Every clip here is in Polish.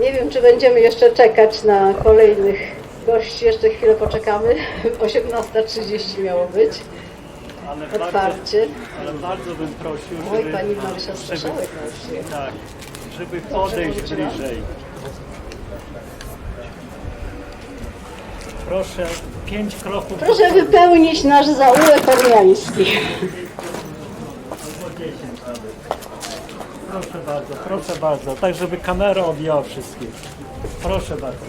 Nie wiem, czy będziemy jeszcze czekać na kolejnych gości. Jeszcze chwilę poczekamy. 18.30 miało być. Ale Otwarcie. Bardzo, ale bardzo bym prosił, żeby... Oj, pani Marysia żeby- nas przyjechała. Tak, żeby podejść wróciła? bliżej. Proszę, pięć kroków. Proszę wypełnić nasz zaułek ormiański. Albo dziesięć nawet. Proszę bardzo, proszę bardzo. Tak, żeby kamera objęła wszystkich. Proszę bardzo.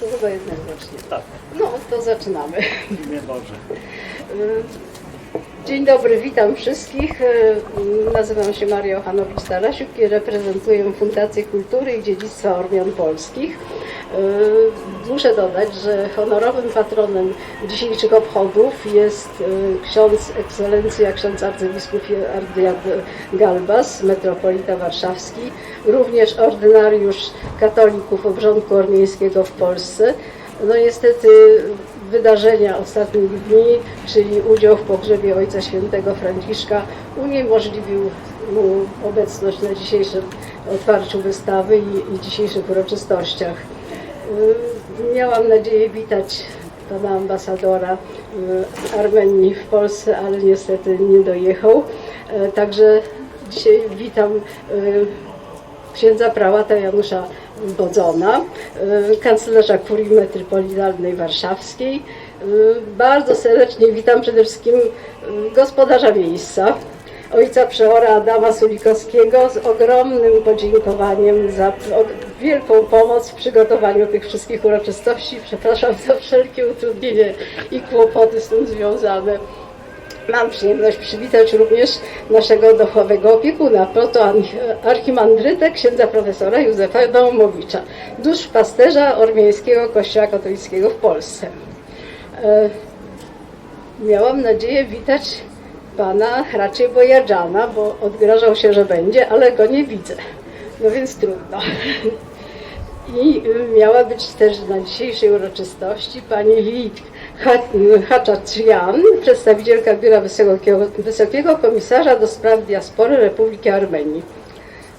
To chyba jednak zacznie. Tak, No, to zaczynamy. w imię Boże. Dzień dobry, witam wszystkich. E, Nazywam się Maria Ochanowicz-Tarasiuk i reprezentuję Fundację Kultury i Dziedzictwa Ormian Polskich. E, Muszę dodać, że honorowym patronem dzisiejszych obchodów jest e, ksiądz ekscelencja, ksiądz arcybiskup Adrian Galbas, metropolita warszawski, również ordynariusz katolików obrządku ormiańskiego w Polsce. No niestety wydarzenia ostatnich dni, czyli udział w pogrzebie Ojca Świętego Franciszka uniemożliwił mu obecność na dzisiejszym otwarciu wystawy i, i dzisiejszych uroczystościach. Y, Miałam nadzieję witać pana ambasadora y, Armenii w Polsce, ale niestety nie dojechał. Y, Także dzisiaj witam księdza prałata Janusza Bodzona, y, kanclerza Kurii Metropolitalnej Warszawskiej. Y, Bardzo serdecznie witam przede wszystkim y, gospodarza miejsca, ojca przeora Adama Sulikowskiego z ogromnym podziękowaniem za wielką pomoc w przygotowaniu tych wszystkich uroczystości. Przepraszam za wszelkie utrudnienie i kłopoty z tym związane. Mam przyjemność przywitać również naszego duchowego opiekuna, protoarchimandrytę księdza profesora Józefa Naumowicza, duszpasterza Ormiańskiego Kościoła Katolickiego w Polsce. E, Miałam nadzieję witać pana raczej Bojadziana, bo odgrażał się, że będzie, ale go nie widzę. No więc trudno. I miała być też na dzisiejszej uroczystości pani Lilit Haczacian, przedstawicielka Biura Wysokiego, Wysokiego Komisarza do Spraw Diaspory Republiki Armenii.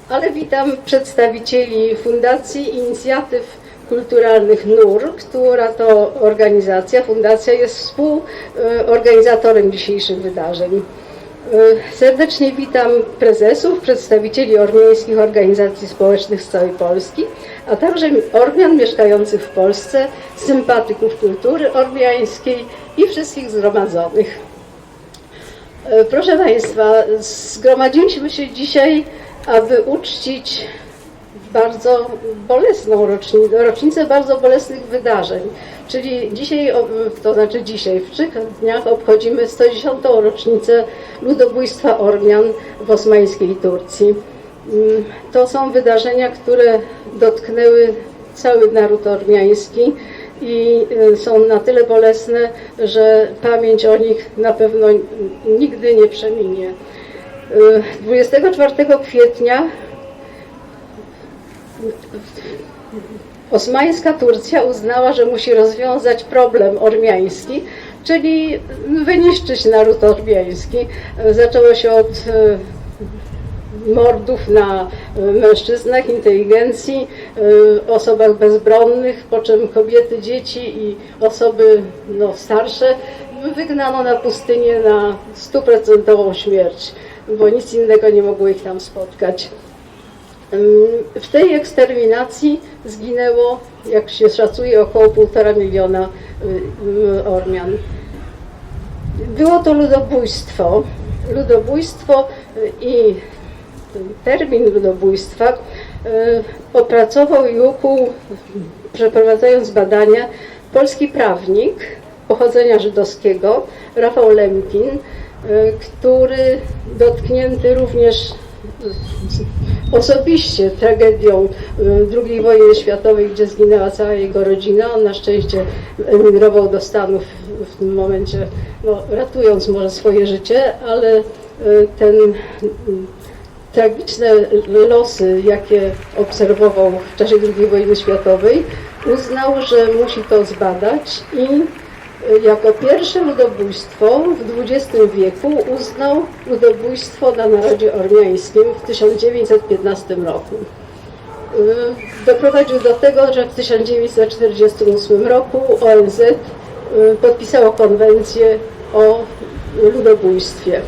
Ale witam przedstawicieli Fundacji Inicjatyw Kulturalnych NUR, która to organizacja, fundacja jest współorganizatorem dzisiejszych wydarzeń. E, Serdecznie witam prezesów, przedstawicieli ormiańskich organizacji społecznych z całej Polski, a także Ormian mieszkających w Polsce, sympatyków kultury ormiańskiej i wszystkich zgromadzonych. E, Proszę Państwa, zgromadziliśmy się dzisiaj, aby uczcić bardzo bolesną rocznicę, rocznicę bardzo bolesnych wydarzeń. Czyli dzisiaj, to znaczy dzisiaj, w trzech dniach obchodzimy 110. rocznicę ludobójstwa Ormian w osmańskiej Turcji. Mm, To są wydarzenia, które dotknęły cały naród ormiański i y, są na tyle bolesne, że pamięć o nich na pewno nigdy nie przeminie. Y, 24 kwietnia Osmańska Turcja uznała, że musi rozwiązać problem ormiański, czyli wyniszczyć naród ormiański. Zaczęło się od e, mordów na e, mężczyznach, inteligencji, e, osobach bezbronnych, po czym kobiety, dzieci i osoby no, starsze wygnano na pustynię na stuprocentową śmierć, bo nic innego nie mogło ich tam spotkać. W tej eksterminacji zginęło, jak się szacuje, około 1,5 miliona y, y, Ormian. Było to ludobójstwo. Ludobójstwo y, i termin ludobójstwa opracował i ukuł, przeprowadzając badania, polski prawnik pochodzenia żydowskiego, Rafał Lemkin, który dotknięty również osobiście tragedią y, II wojny światowej, gdzie zginęła cała jego rodzina. On na szczęście emigrował do Stanów w tym momencie, no, ratując może swoje życie, ale y, ten y, tragiczne losy, jakie obserwował w czasie II wojny światowej, uznał, że musi to zbadać i jako pierwsze ludobójstwo w XX wieku uznał ludobójstwo na narodzie ormiańskim w 1915 roku. Y, Doprowadził do tego, że w 1948 roku ONZ y, podpisało konwencję o ludobójstwie.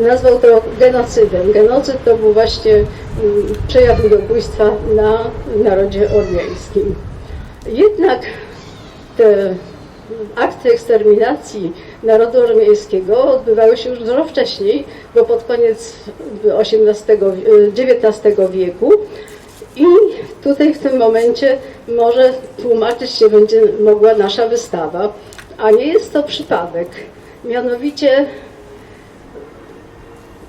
Nazwał to genocydem. Genocyd to był właśnie mm, przejaw ludobójstwa na narodzie ormiańskim. Jednak te akty eksterminacji narodu ormiańskiego odbywały się już dużo wcześniej, bo pod koniec XVIII, XIX wieku i tutaj w tym momencie może tłumaczyć się będzie mogła nasza wystawa, a nie jest to przypadek. Mianowicie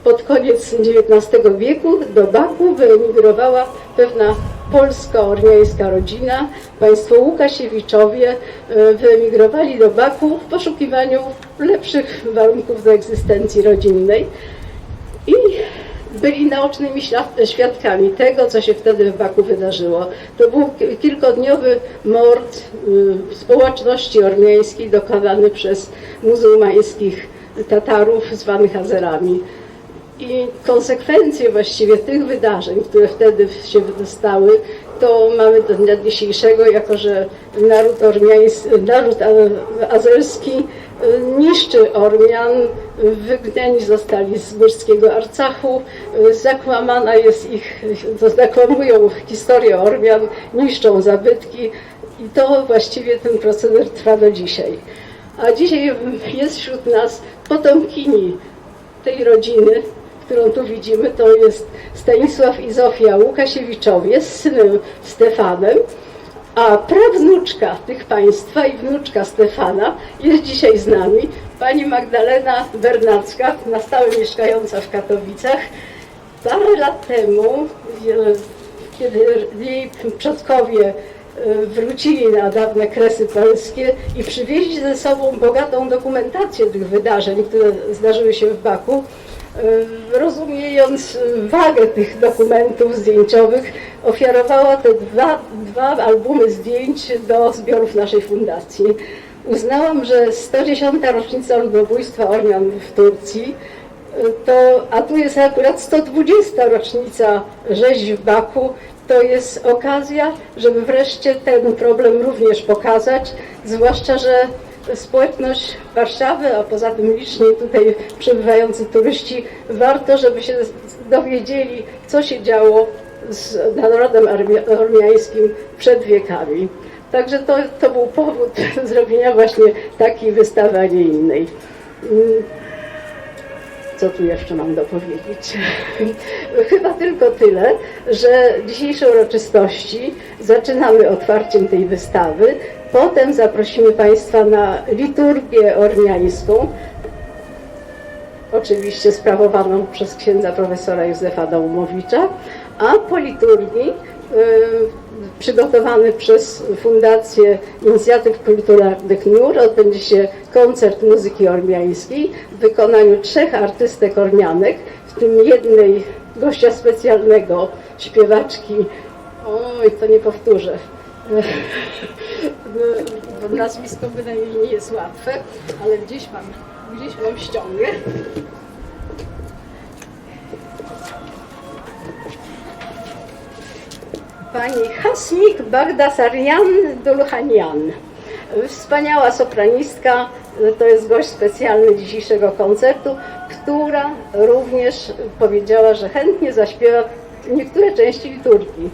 pod koniec XIX wieku do Baku wyemigrowała pewna polsko-ormiańska rodzina. Państwo Łukasiewiczowie e, wyemigrowali do Baku w poszukiwaniu lepszych warunków do egzystencji rodzinnej i byli naocznymi świadkami tego, co się wtedy w Baku wydarzyło. To był ki- kilkodniowy mord y, społeczności ormiańskiej dokonany przez muzułmańskich Tatarów zwanych Azerami. I konsekwencje właściwie tych wydarzeń, które wtedy się wydostały, to mamy do dnia dzisiejszego, jako że naród, naród azerski y, niszczy Ormian, wygniani zostali z górskiego Arcachu, y, zakłamana jest ich, to zakłamują historię Ormian, niszczą zabytki i to właściwie ten proceder trwa do dzisiaj. A dzisiaj jest wśród nas potomkini tej rodziny, którą tu widzimy, to jest Stanisław i Zofia Łukasiewiczowie z synem Stefanem, a prawnuczka tych państwa i wnuczka Stefana jest dzisiaj z nami, pani Magdalena Bernacka, na stałe mieszkająca w Katowicach. Parę lat temu, kiedy jej przodkowie e, wrócili na dawne kresy polskie i przywieźli ze sobą bogatą dokumentację tych wydarzeń, które zdarzyły się w Baku, rozumiejąc e, wagę tych dokumentów zdjęciowych, ofiarowała te dwa, dwa albumy zdjęć do zbiorów naszej fundacji. Uznałam, że 110. rocznica ludobójstwa Ormian w Turcji to, a tu jest akurat 120. rocznica rzeź w Baku, to jest okazja, żeby wreszcie ten problem również pokazać, zwłaszcza, że społeczność Warszawy, a poza tym liczni tutaj przebywający turyści, warto, żeby się dowiedzieli, co się działo z narodem ormiańskim przed wiekami. Także to, to był powód zrobienia właśnie takiej wystawy, a nie innej. Mm, co tu jeszcze mam dopowiedzieć? Chyba tylko tyle, że dzisiejsze uroczystości zaczynamy otwarciem tej wystawy. Potem zaprosimy Państwa na liturgię ormiańską, oczywiście sprawowaną przez księdza profesora Józefa Dałmowicza, a po liturgii y, przygotowany przez Fundację Inicjatyw Kulturalnych NUR odbędzie się koncert muzyki ormiańskiej w wykonaniu trzech artystek ormianek, w tym jednej gościa specjalnego, śpiewaczki, oj, to nie powtórzę, bo nazwisko bynajmniej nie jest łatwe, ale gdzieś mam, gdzieś mam ściągę. pani Hasmik Bagdasarian Dulhanian. Wspaniała sopranistka, to jest gość specjalny dzisiejszego koncertu, która również powiedziała, że chętnie zaśpiewa niektóre części liturgii,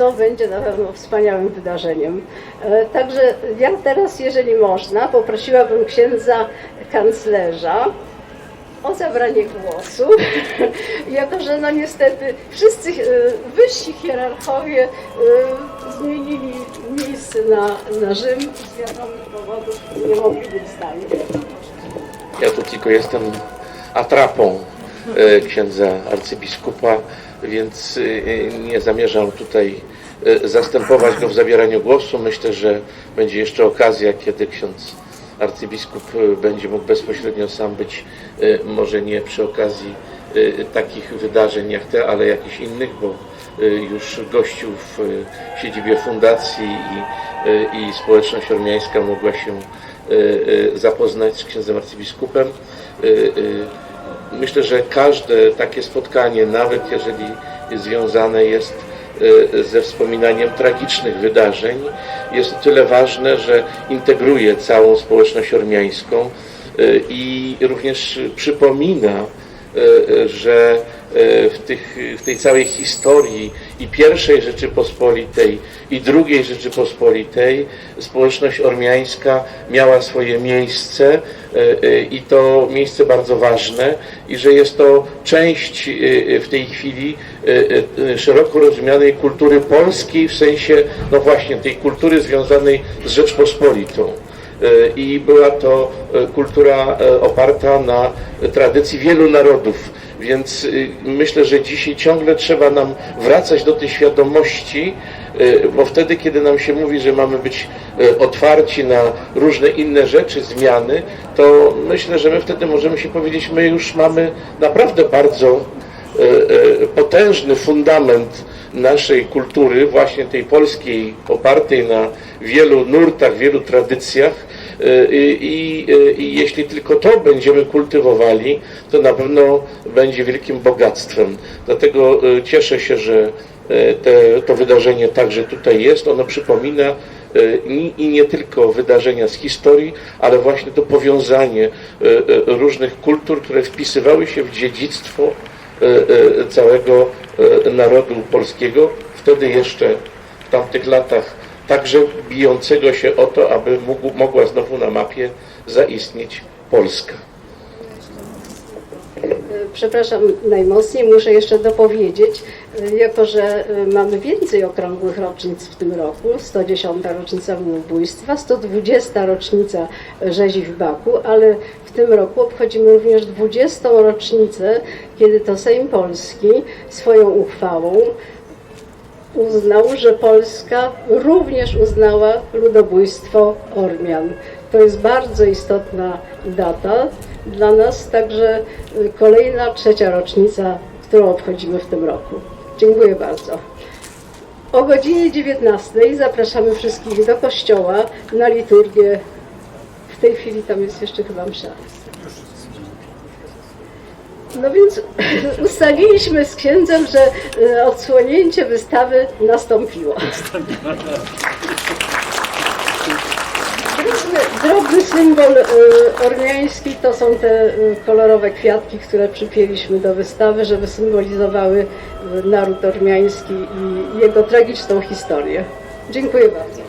co będzie na pewno wspaniałym wydarzeniem. E, Także ja teraz, jeżeli można, poprosiłabym księdza kanclerza, o zabranie głosu, jako że no niestety wszyscy e, wyżsi hierarchowie e, zmienili miejsce na, na Rzym z wiadomych powodów nie mogli być z nami. Ja tu tylko jestem atrapą księdza arcybiskupa, więc e, nie zamierzam tutaj e, zastępować go w zabieraniu głosu. Myślę, że będzie jeszcze okazja, kiedy ksiądz arcybiskup będzie mógł bezpośrednio sam być, może nie przy okazji y, takich wydarzeń jak te, ale jakichś innych, bo y, już gościł w y, siedzibie fundacji i, y, i społeczność ormiańska mogła się y, y, zapoznać z księdzem arcybiskupem. Myślę, że każde takie spotkanie, nawet jeżeli związane jest y, ze wspominaniem tragicznych wydarzeń, jest tyle ważne, że integruje całą społeczność ormiańską y, i również przypomina, że y, w, tych, w tej całej historii i pierwszej Rzeczypospolitej i drugiej Rzeczypospolitej społeczność ormiańska miała swoje miejsce i to miejsce bardzo ważne i że jest to część w tej chwili szeroko rozumianej kultury polskiej w sensie, no właśnie, tej kultury związanej z Rzeczpospolitą i była to y, kultura y, oparta na tradycji wielu narodów. Więc myślę, że dzisiaj ciągle trzeba nam wracać do tej świadomości, bo wtedy, kiedy nam się mówi, że mamy być otwarci na różne inne rzeczy, zmiany, to myślę, że my wtedy możemy się powiedzieć, my już mamy naprawdę bardzo e, e, potężny fundament naszej kultury, właśnie tej polskiej, opartej na wielu nurtach, wielu tradycjach. E, I, e, I jeśli tylko to będziemy kultywowali, to na pewno będzie wielkim bogactwem. Dlatego e, cieszę się, że te, to wydarzenie także tutaj jest. Ono przypomina i, nie tylko wydarzenia z historii, ale właśnie to powiązanie różnych kultur, które wpisywały się w dziedzictwo całego narodu polskiego, wtedy jeszcze w tamtych latach także bijącego się o to, aby mógł, mogła znowu na mapie zaistnieć Polska. Przepraszam najmocniej, muszę jeszcze dopowiedzieć, y, jako że y, mamy więcej okrągłych rocznic w tym roku, 110. rocznica ludobójstwa, 120. rocznica rzezi w Baku, ale w tym roku obchodzimy również 20. rocznicę, kiedy to Sejm Polski swoją uchwałą uznał, że Polska również uznała ludobójstwo Ormian. To jest bardzo istotna data dla nas, także y, kolejna trzecia rocznica, którą obchodzimy w tym roku. Dziękuję bardzo. O godzinie 19 zapraszamy wszystkich do kościoła na liturgię. W tej chwili tam jest jeszcze chyba msza. No więc ustaliliśmy z księdzem, że y, odsłonięcie wystawy nastąpiło. Drobny, symbol y, ormiański to są te y, kolorowe kwiatki, które przypięliśmy do wystawy, żeby symbolizowały naród ormiański i jego tragiczną historię. Dziękuję bardzo.